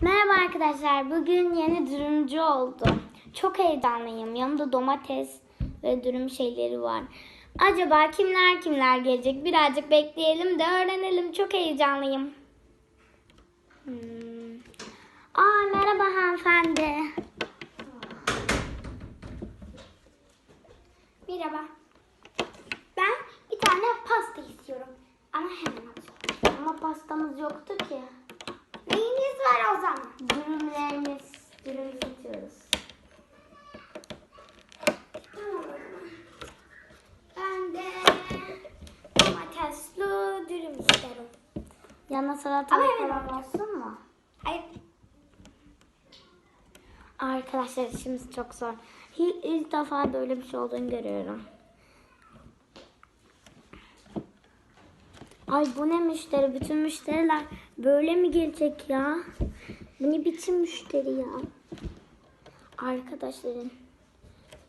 Merhaba arkadaşlar. Bugün yeni dürümcü oldum. Çok heyecanlıyım. Yanımda domates ve dürüm şeyleri var. Acaba kimler kimler gelecek? Birazcık bekleyelim de öğrenelim. Çok heyecanlıyım. Hmm. Aa merhaba hanımefendi. Merhaba. Ben bir tane pasta istiyorum. Ama hemen. Ama pastamız yoktu ki. Yanına salata Ama hemen falan olsun mu? Hayır. Arkadaşlar işimiz çok zor. İlk, ilk defa böyle bir şey olduğunu görüyorum. Ay bu ne müşteri? Bütün müşteriler böyle mi gelecek ya? Bu ne biçim müşteri ya? Arkadaşlarım.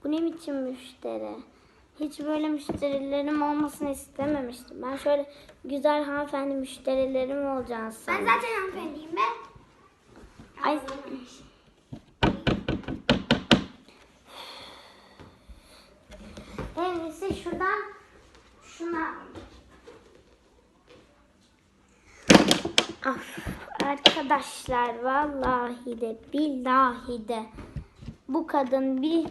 Bu ne biçim müşteri? Hiç böyle müşterilerim olmasını istememiştim. Ben şöyle güzel hanımefendi müşterilerim olacağını Ben sandım. zaten hanımefendiyim be. Ay En iyisi şuradan şuna. Of, arkadaşlar vallahi de billahi de bu kadın bir